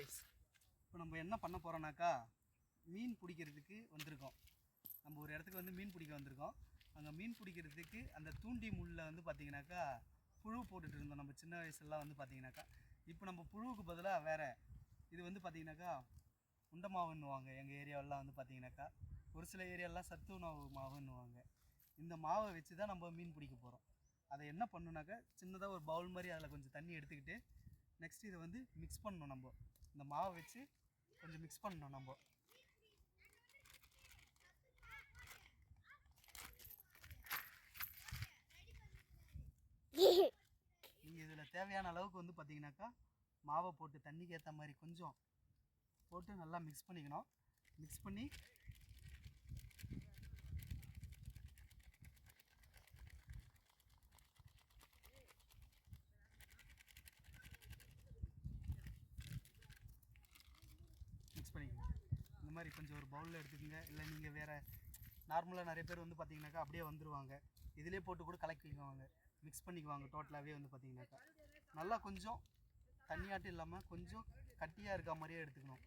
Guys இப்போ நம்ம என்ன பண்ண போகிறோம்னாக்கா மீன் பிடிக்கிறதுக்கு வந்திருக்கோம். நம்ம ஒரு இடத்துக்கு வந்து மீன் பிடிக்க வந்திருக்கோம். அங்கே மீன் பிடிக்கிறதுக்கு அந்த தூண்டி முள்ளில் வந்து பார்த்தீங்கன்னாக்கா புழு போட்டுட்டு இருந்தோம். நம்ம சின்ன வயசுலலாம் வந்து பார்த்தீங்கன்னாக்கா இப்போ நம்ம புழுவுக்கு பதிலாக வேறு இது வந்து பார்த்தீங்கன்னாக்கா உண்டை மாவுன்னுவாங்க எங்கள் ஏரியாவெல்லாம் வந்து பார்த்தீங்கன்னாக்கா ஒரு சில ஏரியாலாம் சத்து உணவு மாவுன்னுவாங்க. இந்த மாவை வச்சு தான் நம்ம மீன் பிடிக்க போகிறோம் அதை என்ன பண்ணுனாக்கா சின்னதாக ஒரு பவுல் மாதிரி அதில் கொஞ்சம் தண்ணி எடுத்துக்கிட்டு நெக்ஸ்ட் இதை வந்து மிக்ஸ் பண்ணணும் நம்ம. இந்த மாவை வச்சு கொஞ்சம் மிக்ஸ் பண்ணணும் நம்ம. நீங்கள் இதில் தேவையான அளவுக்கு வந்து பார்த்தீங்கன்னாக்கா மாவை போட்டு தண்ணிக்கு ஏற்ற மாதிரி கொஞ்சம் போட்டு நல்லா மிக்ஸ் பண்ணிக்கணும். மிக்ஸ் பண்ணி மிக்ஸ் பண்ணிக்கணும் இந்த மாதிரி கொஞ்சம் ஒரு பவுலில் எடுத்துக்கோங்க. இல்லை நீங்கள் வேறு நார்மலாக நிறைய பேர் வந்து பார்த்தீங்கன்னாக்கா அப்படியே வந்துடுவாங்க இதிலே போட்டு கூட கலக்கிக்குவாங்க மிக்ஸ் பண்ணிக்குவாங்க டோட்டலாகவே வந்து பார்த்தீங்கன்னாக்கா நல்லா கொஞ்சம் தண்ணியாட்டம் இல்லாமல் கொஞ்சம் கட்டியாக இருக்க மாதிரியே எடுத்துக்கணும்.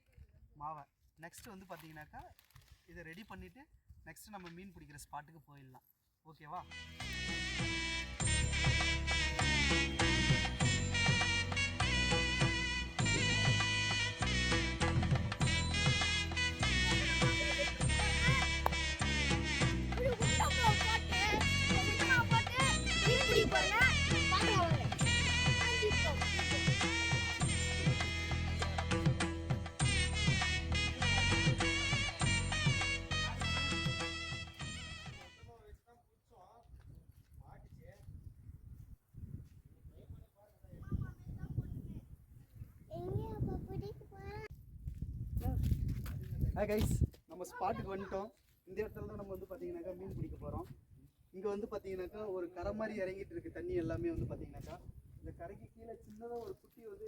மாவை. நெக்ஸ்ட் வந்து பார்த்தீங்கன்னாக்கா இதை ரெடி பண்ணிவிட்டு நெக்ஸ்ட் நம்ம மீன் பிடிக்கிற ஸ்பாட்டுக்கு போயிடலாம். ஓகேவா ஹாய் கைஸ் நம்ம ஸ்பாட்டுக்கு வந்துட்டோம். இந்த இடத்துல தான் நம்ம வந்து பார்த்தீங்கன்னாக்கா மீன் பிடிக்க போகிறோம் இங்கே வந்து பார்த்தீங்கன்னாக்கா ஒரு கரை மாதிரி இறங்கிட்டு இருக்கு. தண்ணி எல்லாமே வந்து பார்த்தீங்கன்னாக்கா இந்த கரைக்கு கீழே சின்னதாக ஒரு குட்டி வந்து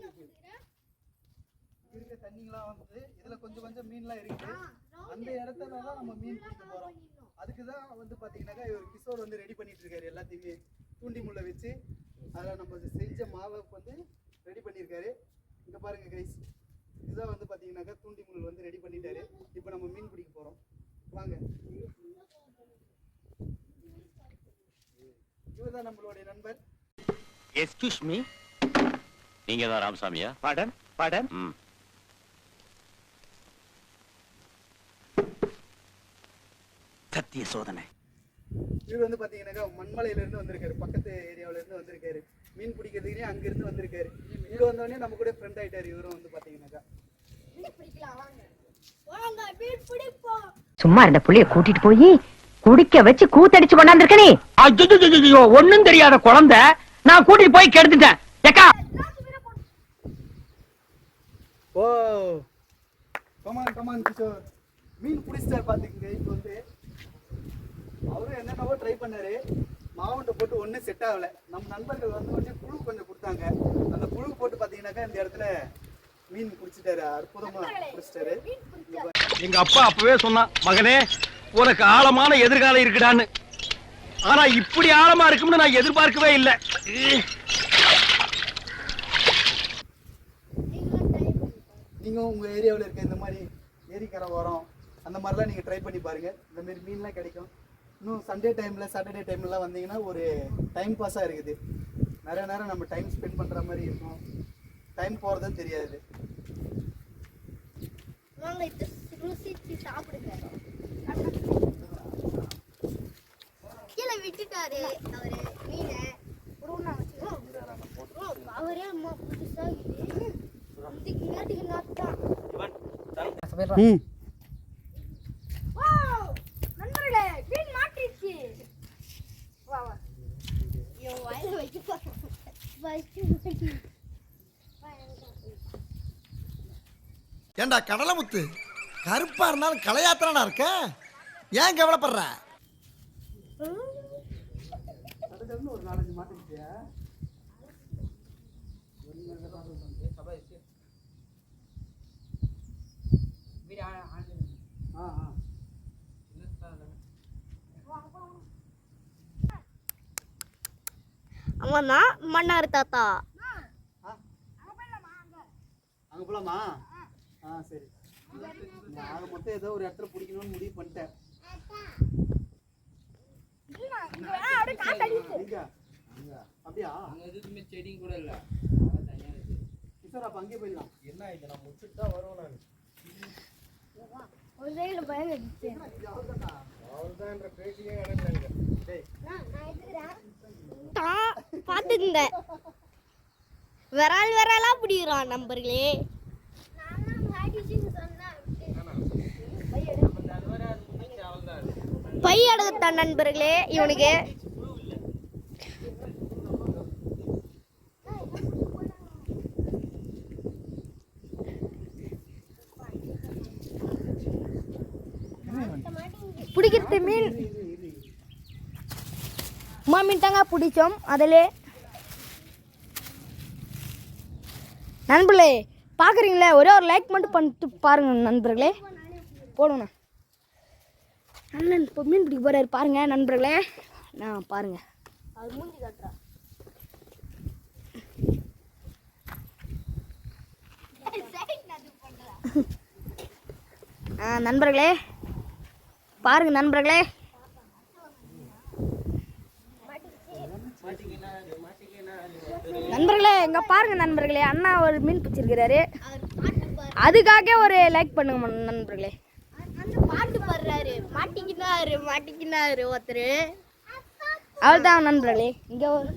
இருக்கு. தண்ணிங்களாம் வந்து இதில் கொஞ்சம் கொஞ்சம் மீன்லாம் இருக்குது அந்த இடத்துல தான் நம்ம மீன் பிடிக்க போகிறோம் அதுக்கு தான் வந்து பார்த்தீங்கன்னாக்கா இவர் கிஷோர் வந்து ரெடி பண்ணிட்டு இருக்காரு. எல்லாத்தையுமே தூண்டி முள்ளை வச்சு அதில் நம்ம செஞ்ச மாவை வந்து ரெடி பண்ணியிருக்காரு இங்கே பாருங்க கைஸ் இதுதான் வந்து பார்த்தீங்கன்னாக்கா தூண்டி முள் வந்து ரெடி பண்ணிட்டாரு. இப்போ நம்ம மீன் பிடிக்க போகிறோம் வாங்க. இவர் தான் நம்மளுடைய நண்பர். எஸ்கியூஸ் மீ நீங்க தான் ராமசாமியா படன் படன் சத்திய சோதனை. இவர் வந்து பார்த்தீங்கன்னாக்கா மண்மலையில இருந்து வந்திருக்காரு. பக்கத்து ஏரியாவுல இருந்து வந்திருக்காரு. மீன் பிடிக்கிறதுக்குனே அங்கிருந்து வந்திருக்காரு. இங்க வந்தோடனே நம்ம கூட ஃப்ரெண்ட் ஆயிட்டாரு. இவரும் வந்து பார்த்தீங்கன்னாக்கா சும்மா இருந்த புள்ளைய கூட்டிட்டு போய் குடிக்க வச்சு கூத்தடிச்சு கொண்டாந்துருக்க நீ ஐயோ ஒண்ணும் தெரியாத குழந்தை. நான் கூட்டிட்டு போய் கெடுத்துட்டேன். ஏக்கா. ஓ come on come on Kishore. மீன் பிடிச்சிட்டார் பார்த்துக்குங்க இப்போ வந்து அவரும் என்னென்னவோ ட்ரை பண்ணாரு. போட்டு ஒன்றும் செட் ஆகலை. நம்ம நண்பர்கள் வந்து உடனே புழு கொஞ்சம் கொடுத்தாங்க. அந்த புழு போட்டு பார்த்தீங்கன்னாக்கா இந்த இடத்துல மீன் பிடிச்சிட்டாரு அற்புதமாக பிடிச்சிட்டாரு எங்க அப்பா அப்பவே சொன்னான் மகனே உனக்கு ஆழமான எதிர்காலம் இருக்குடான்னு. ஆனா இப்படி ஆழமா இருக்கும்னு நான் எதிர்பார்க்கவே இல்லை. நீங்கள் உங்கள் ஏரியாவில் இருக்க இந்த மாதிரி ஏரிக்கரை ஓரம் அந்த மாதிரிலாம் நீங்கள் ட்ரை பண்ணி பாருங்கள் இந்த மாதிரி மீன்லாம் கிடைக்கும். இன்னும் சண்டே டைமில் சாட்டர்டே டைம்லலாம் வந்தீங்கன்னா ஒரு டைம் பாஸாக இருக்குது. நிறைய நேரம் நம்ம டைம் ஸ்பெண்ட் பண்ணுற மாதிரி இருக்கும். டைம் போகிறதும் தெரியாது. வாங்க இது ருசிச்சு சாப்பிடுங்க. கீழே விட்டுட்டாரு. அவரு மீனை. அவரே அம்மா ஏண்டா கடலமுத்து? கருப்பா இருந்தாலும் கலையாத்திரனா இருக்க? ஏன் கவலைப்படுற? அவன் தான் மன்னார் தாத்தா. அங்க போலாமா? ஆ சரி. நான் மொத்தம் ஏதோ ஒரு இடத்துல பிடிக்கணும்னு முடிவு பண்ணிட்டேன். அப்படியே அங்க எதுவுமே செடி கூட இல்ல. கிஷோர் அப்ப அங்கே போயிடலாம். என்ன இது? நான் முடிச்சுட்டு தான் வருவேன் நான். ஒரு சைடுல அவ்வளோதான்ற பேட்டியே எனக்கு. டேய். பாத்துக்குங்க விரால் விராலா பிடிக்கிறான் நம்பர்களே பை அடகத்தான் நண்பர்களே இவனுக்கு. பிடிக்கிறது மீன். உமா மீன் தாங்க பிடிச்சோம். அதில். நண்பர்களே பார்க்குறீங்களே? ஒரே ஒரு லைக் மட்டும் பண்ணிட்டு பாருங்கள் நண்பர்களே. போடுங்கண்ணா. அண்ணன் இப்போ மீன் பிடிக்க போறாரு. பாருங்க நண்பர்களே. நான் பாருங்க. அது மூஞ்சி காட்டுறா. ஆ நண்பர்களே. பாருங்க நண்பர்களே. நண்பர்களே இங்க பாருங்க நண்பர்களே. அண்ணா ஒரு மீன் பிடிச்சிருக்கிறாரு. அதுக்காக ஒரு லைக் பண்ணுங்க நண்பர்களே. பாட்டு பாடுறாரு. மாட்டிக்கினாரு மாட்டிக்கினாரு ஒருத்தர். அவ்வளோதான் நண்பர்களே. இங்க ஒரு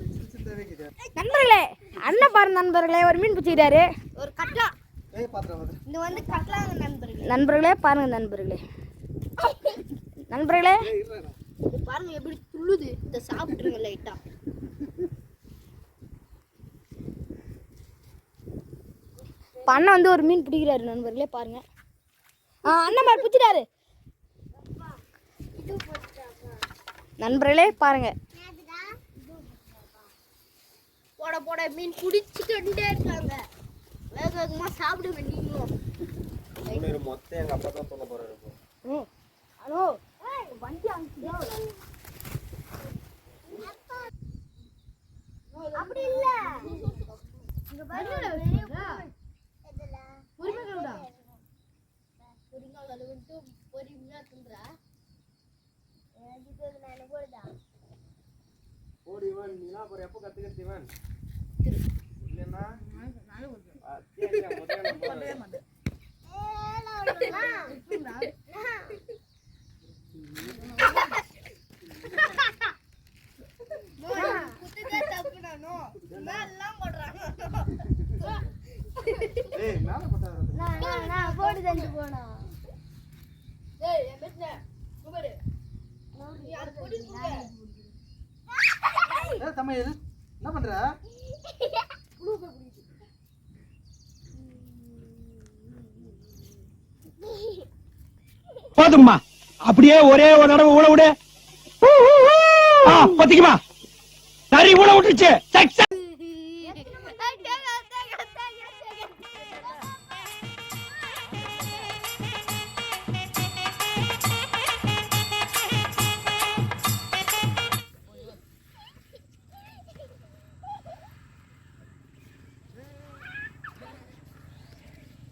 நண்பர்களே அண்ணன் பாருங்க நண்பர்களே ஒரு மீன் பிடிச்சிக்கிறாரு. ஒரு கட்லா. இது வந்து கட்லாங்க நண்பர்களே. நண்பர்களே பாருங்க நண்பர்களே. நண்பர்களே. இது பாருங்க எப்படி துள்ளுது. இதை சாப்பிட்டுருங்க லைட்டா. இப்போ அண்ணன் வந்து ஒரு மீன் பிடிக்கிறாரு நண்பர்களே பாருங்க. ஆ அண்ணன் மாதிரி பிடிச்சிட்டாரு. நண்பர்களே பாருங்க. போட போட மீன் பிடிச்சிக்கிட்டே இருக்காங்க. வேக வேகமா சாப்பிட வேண்டியும் மொத்தம் எங்கள் அப்பா தான் சொல்ல போகிறாரு ம் ஹலோ வண்டி அப்படி இல்ல. இங்க பாருங்க பொறுமையா பொறுமையா தின்றா? ஓடி இவன். நீலாம் அப்புறம் எப்போ இல்லைன்னா? போடு என்ன பண்ற? போதும்மா. அப்படியே ஒரே ஒரு தடவை ஊழ விடு. பத்திக்குமா? சரி ஊழ விட்டுருச்சு.